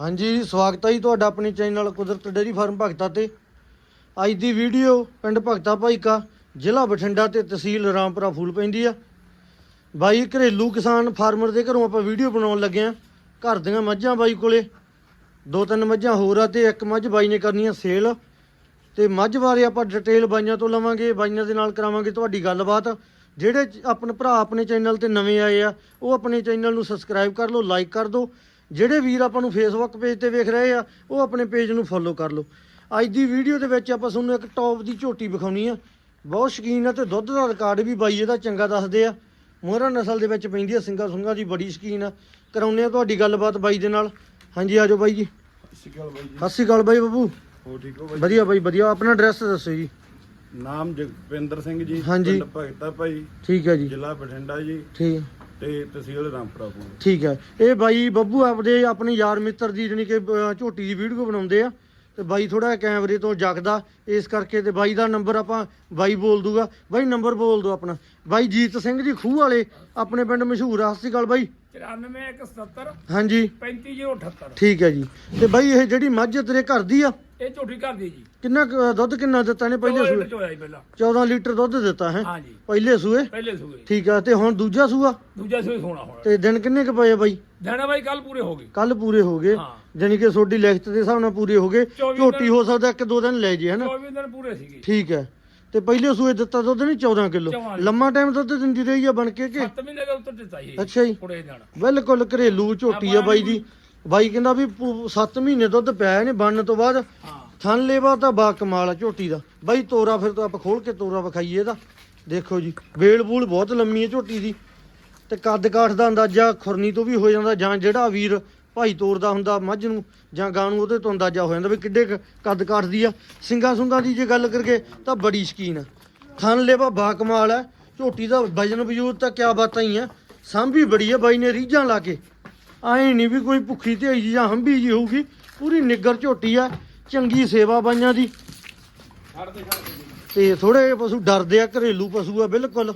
ਹਾਂਜੀ, ਸਵਾਗਤ ਹੈ ਜੀ ਤੁਹਾਡਾ ਆਪਣੇ ਚੈਨਲ ਕੁਦਰਤ ਡੇਰੀ ਫਾਰਮ ਭਗਤਾ ਤੇ। ਅੱਜ ਦੀ ਵੀਡੀਓ ਪਿੰਡ ਭਗਤਾ ਭਾਈਕਾ, ਜ਼ਿਲ੍ਹਾ ਬਠਿੰਡਾ ਤੇ ਤਹਿਸੀਲ ਰਾਮਪੁਰਾ ਫੂਲ ਪੈਂਦੀ ਆ। ਬਾਈ ਘਰੇਲੂ ਕਿਸਾਨ ਫਾਰਮਰ ਦੇ ਘਰੋਂ ਆਪਾਂ ਵੀਡੀਓ ਬਣਾਉਣ ਲੱਗੇ ਆ। ਘਰ ਦੀਆਂ ਮੱਝਾਂ ਬਾਈ ਕੋਲੇ, ਦੋ ਤਿੰਨ ਮੱਝਾਂ ਹੋਰ ਆ ਤੇ ਇੱਕ ਮੱਝ ਬਾਈ ਨੇ ਕਰਨੀ ਆ ਸੇਲ। ਤੇ ਮੱਝ ਬਾਰੇ ਆਪਾਂ ਡਿਟੇਲ ਬਾਈਆਂ ਤੋਂ ਲਵਾਂਗੇ, ਬਾਈਆਂ ਦੇ ਨਾਲ ਕਰਾਵਾਂਗੇ ਤੁਹਾਡੀ ਗੱਲਬਾਤ। ਜਿਹੜੇ ਆਪਣੇ ਭਰਾ ਆਪਣੇ ਚੈਨਲ ਤੇ ਨਵੇਂ ਆਏ ਆ, ਉਹ ਆਪਣੇ ਚੈਨਲ ਨੂੰ ਸਬਸਕ੍ਰਾਈਬ ਕਰ ਲਓ ਲਾਈਕ ਕਰ ਦਿਓ। ਜਿਹੜੇ ਵੀਰ ਆਪਾਂ ਨੂੰ ਫੇਸਬੁੱਕ ਪੇਜ ਤੇ ਵੇਖ ਰਹੇ ਆ ਉਹ ਆਪਣੇ ਪੇਜ ਨੂੰ ਫੋਲੋ ਕਰ ਲਓ। ਅੱਜ ਦੀ ਵੀਡੀਓ ਦੇ ਵਿੱਚ ਆਪਾਂ ਤੁਹਾਨੂੰ ਇੱਕ ਟੌਪ ਦੀ ਝੋਟੀ ਵਿਖਾਉਣੀ ਆ। ਬਹੁਤ ਸ਼ਕੀਨ ਆ ਤੇ ਦੁੱਧ ਦਾ ਰਿਕਾਰਡ ਵੀ ਬਾਈ ਇਹਦਾ ਚੰਗਾ ਦੱਸਦੇ ਆ। ਮੋਹਰਾ ਨਸਲ ਦੇ ਵਿੱਚ ਪੈਂਦੀ ਆ ਸਿੰਗਾ ਸੁੰਗਾ ਦੀ ਬੜੀ ਸ਼ਕੀਨ ਆ। ਕਰਾਉਨੇ ਆ ਤੁਹਾਡੀ ਗੱਲਬਾਤ ਬਾਈ ਦੇ ਨਾਲ। ਹਾਂਜੀ ਆਜੋ ਬਾਈ ਜੀ। ਸਿਕਲ ਬਾਈ ਜੀ। ਸਤਿ ਸ਼੍ਰੀ ਅਕਾਲ ਬਾਈ ਬੱਬੂ। ਹੋ ਠੀਕ ਹੋ ਬਾਈ ਵਧੀਆ ਬਾਈ ਵਧੀਆ। ਆਪਣਾ ਐਡਰੈਸ ਦੱਸੋ ਜੀ। ਨਾਮ ਜਗਪਿੰਦਰ ਸਿੰਘ ਜੀ ਹਾਂਜੀ। ਪਿੰਡ ਭਗਤਾ ਭਾਈ। ਠੀਕ ਹੈ ਜੀ। ਜ਼ਿਲ੍ਹਾ ਬਠਿੰਡਾ ਜੀ। ਠੀਕ। ਤੇ ਤਹਿਸੀਲ ਰਾਮਪੁਰਾ ਪੁਰ ਠੀਕ ਹੈ। ਇਹ ਬਾਈ ਬੱਬੂ ਆਪਦੇ ਆਪਣੇ ਯਾਰ ਮਿੱਤਰ ਦੀ ਜਾਣੀ ਕਿ ਅਹ, ਝੋਟੀ ਦੀ ਵੀਡੀਓ ਬਣਾਉਂਦੇ ਆ। ਤੇ ਬਾਈ ਥੋੜਾ ਕੈਮਰੇ ਤੋਂ ਜਗਦਾ। ਇਸ ਕਰਕੇ ਤੇ ਬਾਈ ਦਾ ਨੰਬਰ ਆਪਾਂ ਬਾਈ ਬੋਲ ਦੂਗਾ। ਬਾਈ ਨੰਬਰ ਬੋਲ ਦੋ ਆਪਣਾ। ਬਾਈ ਜੀਤ ਸਿੰਘ ਜੀ ਖੂਹ ਵਾਲੇ ਆਪਣੇ ਪਿੰਡ ਮਸ਼ਹੂਰ ਆ। ਸਤਿ ਸ਼੍ਰੀ ਅਕਾਲ ਬਾਈ। 94177 ਹਾਂਜੀ। 35078 ਠੀਕ ਹੈ ਜੀ। ਤੇ ਬਾਈ ਇਹ ਜਿਹੜੀ ਮੱਝ ਤੇਰੇ ਘਰ ਦੀ ਆ ਇਹ ਝੋਟੀ ਘਰ ਦੀ ਜੀ। ਕਿੰਨਾ ਕੁ ਦੁੱਧ ਕਿੰਨਾ ਦਿੱਤਾ ਨੇ ਪਹਿਲੇ ਸੂਏ? ਜੀ ਪਹਿਲਾਂ। 14 ਲੀਟਰ ਦੁੱਧ ਦਿੱਤਾ ਹੈ। ਪਹਿਲੇ ਸੂਏ? ਪਹਿਲੇ ਸੂਏ। ਠੀਕ ਆ ਤੇ ਹੁਣ ਦੂਜਾ ਸੂਆ? ਦੂਜਾ ਸੂਏ ਸੋਣਾ ਹੁਣ। ਤੇ ਦਿਨ ਕਿੰਨੇ ਕੁ ਪਏ ਆ ਬਾਈ? ਦੇਣਾ ਬਾਈ ਕੱਲ ਪੂਰੇ ਹੋ ਗਏ। ਕੱਲ ਪੂਰੇ ਹੋ ਗਏ। ਹਾਂ। ਜਾਣੀ ਕਿ ਤੁਹਾਡੀ ਲਿਖਤ ਦੇ ਹਿਸਾਬ ਨਾਲ ਪੂਰੇ ਹੋ ਗਏ। 24 ਝੋਟੀ ਹੋ ਸਕਦਾ ਇੱਕ ਦੋ ਦਿਨ ਲੈ ਜੇ ਹਨਾ 24 ਦਿਨ ਪੂਰੇ ਸੀਗੇ। ਠੀਕ ਹੈ। ਤੇ ਪਹਿਲੇ ਸੂਏ ਦਿੱਤਾ ਦੁੱਧ ਨਹੀਂ 14 ਕਿਲੋ? 14 ਲੰਮਾ ਟਾਈਮ ਦੁੱਧ ਦਿੰਦੀ ਰਹੀ ਆ ਬਣ ਕੇ ਕਿ? 7 ਮਹੀਨੇ ਦਾ ਉੱਤਰ ਦਿੱਤਾ ਜੀ ਅੱਛਾ ਜੀ। ਕੁੜੇ ਦੇਣਾ ਬਿਲਕੁਲ ਘਰੇਲੂ ਝੋਟੀ ਆ ਬਾਈ ਦੀ ਬਾਈ ਕਹਿੰਦਾ ਵੀ 7 ਮਹੀਨੇ ਦੁੱਧ ਪਿਆ ਨੇ ਬਣਨ ਤੋਂ ਬਾਅਦ ਥਣ ਲੇਵਾ ਤਾਂ ਬਾ ਕਮਾਲ ਆ ਝੋਟੀ ਦਾ। ਬਾਈ ਤੋਰਾ ਫਿਰ ਤੋਂ ਆਪਾਂ ਖੋਲ ਕੇ ਤੋਰਾ ਵਿਖਾਈਏ ਇਹਦਾ। ਦੇਖੋ ਜੀ ਵੇਲ ਬੂਲ ਬਹੁਤ ਲੰਮੀ ਹੈ ਝੋਟੀ ਦੀ। ਤੇ ਕੱਦ ਕਾਠ ਦਾ ਅੰਦਾਜ਼ਾ ਖੁਰਨੀ ਤੋਂ ਵੀ ਹੋ ਜਾਂਦਾ ਜਾਂ ਜਿਹੜਾ ਵੀਰ ਭਾਈ ਤੋਰਦਾ ਹੁੰਦਾ ਮੱਝ ਨੂੰ ਜਾਂ ਗਾਂ ਨੂੰ ਉਹਦੇ ਤੋਂ ਅੰਦਾਜ਼ਾ ਹੋ ਜਾਂਦਾ ਵੀ ਕਿੱਡੇ ਕੁ ਕੱਦ ਕਾਠ ਦੀ ਆ। ਸਿੰਗਾ ਸੁੰਗਾ ਦੀ ਜੇ ਗੱਲ ਕਰਕੇ ਤਾਂ ਬੜੀ ਸ਼ਕੀਨ ਆ। ਥਣ ਲੇਵਾ ਬਾ ਕਮਾਲ ਹੈ ਝੋਟੀ ਦਾ ਵਜਨ ਵਜੂਦ ਤਾਂ ਕਿਆ ਬਾਤਾਂ ਹੀ ਆ। ਸਾਂਭੀ ਬੜੀ ਆ ਬਾਈ ਨੇ ਰੀਝਾਂ ਲਾ ਕੇ। ਆਏ ਨਹੀਂ ਵੀ ਕੋਈ ਭੁੱਖੀ ਤੇ ਜੀ ਜਾਂ ਹੰਬੀ ਜੀ ਹੋਊਗੀ। ਪੂਰੀ ਨਿੱਗਰ ਝੋਟੀ ਆ, ਚੰਗੀ ਸੇਵਾ ਬਾਈਆਂ ਦੀ। ਤੇ ਥੋੜੇ ਜਿਹੇ ਪਸ਼ੂ ਡਰਦੇ ਆ, ਘਰੇਲੂ ਪਸ਼ੂ ਆ, ਬਿਲਕੁਲ।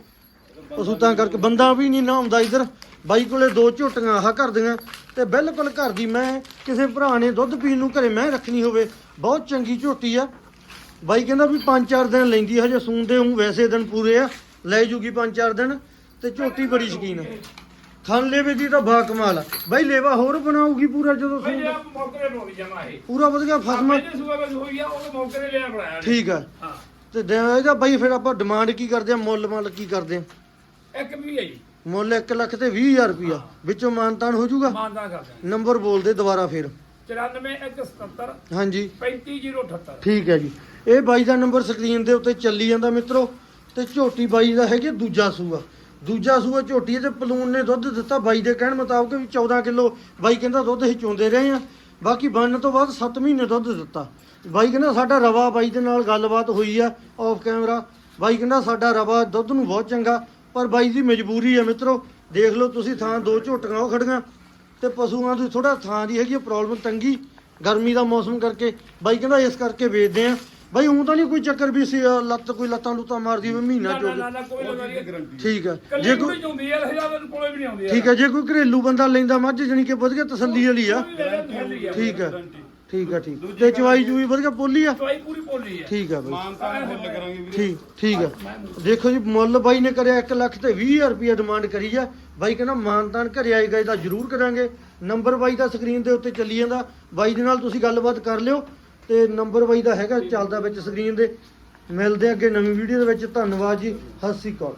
ਪਸ਼ੂ ਤਾਂ ਕਰਕੇ ਬੰਦਾ ਵੀ ਨਹੀਂ ਨਾ ਆਉਂਦਾ ਇਧਰ। ਬਾਈ ਕੋਲੇ ਦੋ ਝੋਟੀਆਂ ਆਹ ਕਰਦੀਆਂ ਤੇ ਬਿਲਕੁਲ ਘਰ ਦੀ ਮੈਂ ਕਿਸੇ ਭਰਾ ਨੇ ਦੁੱਧ ਪੀਣ ਨੂੰ ਘਰੇ ਮੈਂ ਰੱਖਣੀ ਹੋਵੇ, ਬਹੁਤ ਚੰਗੀ ਝੋਟੀ ਆ। ਬਾਈ ਕਹਿੰਦਾ ਵੀ 5-4 ਦਿਨ ਲੈਂਦੀ ਹਜੇ ਸੂੰਦੇ ਹੂੰ ਵੈਸੇ ਦਿਨ ਪੂਰੇ ਆ, ਲੈ ਜੂਗੀ 5-4 ਦਿਨ ਤੇ ਝੋਟੀ ਬੜੀ ਸ਼ਕੀਨ ਆ। ਥਣ ਲੇਵੇ ਦੀ ਤਾਂ ਬਾ ਕਮਾਲ ਆ। ਬਾਈ ਲੇਵਾ ਹੋਰ ਬਣਾਉਗੀ ਪੂਰਾ ਜਦੋਂ ਭਾਈ ਇਹ ਮੌਕੇ ਤੇ ਰੋਕ ਜਾਣਾ ਇਹ। ਪੂਰਾ ਵਧੀਆ ਫਸਮਾ। ਪਹਿਲੇ ਸੂਏ ਵਿੱਚ ਹੋਈ ਆ ਉਹ ਮੌਕੇ ਤੇ ਲਿਆ ਬਣਾਇਆ ਨੇ। ਠੀਕ ਆ। ਹਾਂ। ਤੇ ਦੇ- ਇਹਦਾ ਬਾਈ ਫਿਰ ਆਪਾਂ ਡਿਮਾਂਡ ਕੀ ਕਰਦੇ ਆ ਮੁੱਲ ਮੁੱਲ ਕੀ ਕਰਦੇ ਆ? ਇੱਕ ਵੀ ਹੈ ਜੀ। ਮੁੱਲ 1 ਲੱਖ ਤੇ 20000 ਰੁਪਿਆ ਵਿੱਚੋਂ ਮਾਨਤਾਨ ਹੋ ਜਾਊਗਾ? ਮਾਨਦਾਨ ਕਰਦੇ ਨੰਬਰ ਬੋਲ ਦੇ ਦੁਬਾਰਾ ਫਿਰ। 94177 ਹਾਂਜੀ। 35078 ਠੀਕ ਹੈ ਜੀ। ਇਹ ਬਾਈ ਦਾ ਨੰਬਰ ਸਕਰੀਨ ਦੇ ਉੱਤੇ ਚੱਲੀ ਜਾਂਦਾ ਮਿੱਤਰੋ। ਤੇ ਝੋਟੀ ਬਾਈ ਦਾ ਹੈਗੇ ਦੂਜਾ ਸੂਆ। ਦੂਜਾ ਸੂਆ ਝੋਟੀ ਹੈ ਤੇ ਪਲੂਨ ਨੇ ਦੁੱਧ ਦਿੱਤਾ ਬਾਈ ਦੇ ਕਹਿਣ ਮੁਤਾਬਕ ਵੀ 14 ਕਿਲੋ ਬਾਈ ਕਹਿੰਦਾ ਦੁੱਧ ਅਸੀਂ ਚੋਂਦੇ ਰਹੇ ਆ ਬਾਕੀ ਬਣਨ ਤੋਂ ਬਾਅਦ 7 ਮਹੀਨੇ ਦੁੱਧ ਦਿੱਤਾ। ਬਾਈ ਕਹਿੰਦਾ ਸਾਡਾ ਰਵਾ ਬਾਈ ਦੇ ਨਾਲ ਗੱਲਬਾਤ ਹੋਈ ਆ ਆਫ ਕੈਮਰਾ ਬਾਈ ਕਹਿੰਦਾ ਸਾਡਾ ਰਵਾ ਦੁੱਧ ਨੂੰ ਬਹੁਤ ਚੰਗਾ, ਪਰ ਬਾਈ ਦੀ ਮਜਬੂਰੀ ਹੈ ਮਿੱਤਰੋ। ਦੇਖ ਲਓ ਤੁਸੀਂ ਥਾਂ ਦੋ ਝੋਟੀਆਂ ਉਹ ਖੜੀਆਂ ਤੇ ਪਸ਼ੂਆਂ ਦੀ ਥੋੜਾ ਥਾਂ ਦੀ ਹੈਗੀ ਪ੍ਰੋਬਲਮ ਤੰਗੀ ਗਰਮੀ ਦਾ ਮੌਸਮ ਕਰਕੇ। ਬਾਈ ਕਹਿੰਦਾ ਇਸ ਕਰਕੇ ਵੇਚਦੇ ਆ ਬਾਈ ਹੁਣ ਤਾਂ ਨਹੀਂ ਕੋਈ ਚੱਕਰ ਵੀ ਸੀ ਅਹ ਲੱਤ ਕੋਈ ਲੱਤਾਂ ਲੁੱਤਾਂ ਮਾਰਦੀ ਹੋਵੇ ਮਹੀਨਾ ਨਾ ਚੋ ਨਾ ਨਾ ਕੋਈ ਨਹੀਂ। ਗਰੰਟੀ ਠੀਕ ਹੈ। ਜੇ ਕੋਈ ਕੋਈ ਚੁੰਦੀ ਆ ਹਜ਼ਾਰ ਕੋਲੇ ਵੀ ਨਹੀਂ ਆਉਂਦੀ ਠੀਕ ਹੈ ਜੇ ਕੋਈ ਘਰੇਲੂ ਬੰਦਾ ਲੈਂਦਾ ਮੱਝ ਜਣੀ ਕਿ ਵਧੀਆ ਤਸੱਲੀ ਵਾਲੀ ਆ। ਠੀਕ ਹੈ ਠੀਕ ਹੈ ਠੀਕ। ਤੇ ਚਵਾਈ ਚੂਈ ਵਧੀਆ ਪੋਲੀ ਆ? ਚਵਾਈ ਪੂਰੀ ਬੋਲੀ ਹੈ ਠੀਕ ਹੈ ਬਾਈ। ਮਾਨਤਾਨ ਫੁੱਲ ਕਰਾਂਗੇ ਵੀਰੇ। ਠੀਕ ਠੀਕ ਹੈ। ਦੇਖੋ ਜੀ ਮੁੱਲ ਬਾਈ ਨੇ ਕਰਿਆ 1 ਲੱਖ ਤੇ 20000 ਰੁਪਏ ਡਿਮਾਂਡ ਕਰੀ ਆ। ਬਾਈ ਕਹਿੰਦਾ ਮਾਨਤਾਨ ਘਰੇ ਆਏਗਾ ਇਹਦਾ ਜ਼ਰੂਰ ਕਰਾਂਗੇ। ਨੰਬਰ ਬਾਈ ਦਾ ਸਕਰੀਨ ਦੇ ਉੱਤੇ ਚੱਲੀ ਜਾਂਦਾ। ਬਾਈ ਦੇ ਨਾਲ ਤੁਸੀਂ ਗੱਲਬਾਤ ਕਰ ਲਿਓ। ਤੇ ਨੰਬਰ ਬਾਈ ਦਾ ਹੈਗਾ ਚੱਲਦਾ ਵਿੱਚ ਸਕਰੀਨ ਦੇ। ਮਿਲਦੇ ਆ ਅੱਗੇ ਨਵੀਂ ਵੀਡੀਓ ਦੇ ਵਿੱਚ। ਧੰਨਵਾਦ ਜੀ। ਸਤਿ ਸ਼੍ਰੀ ਅਕਾਲ।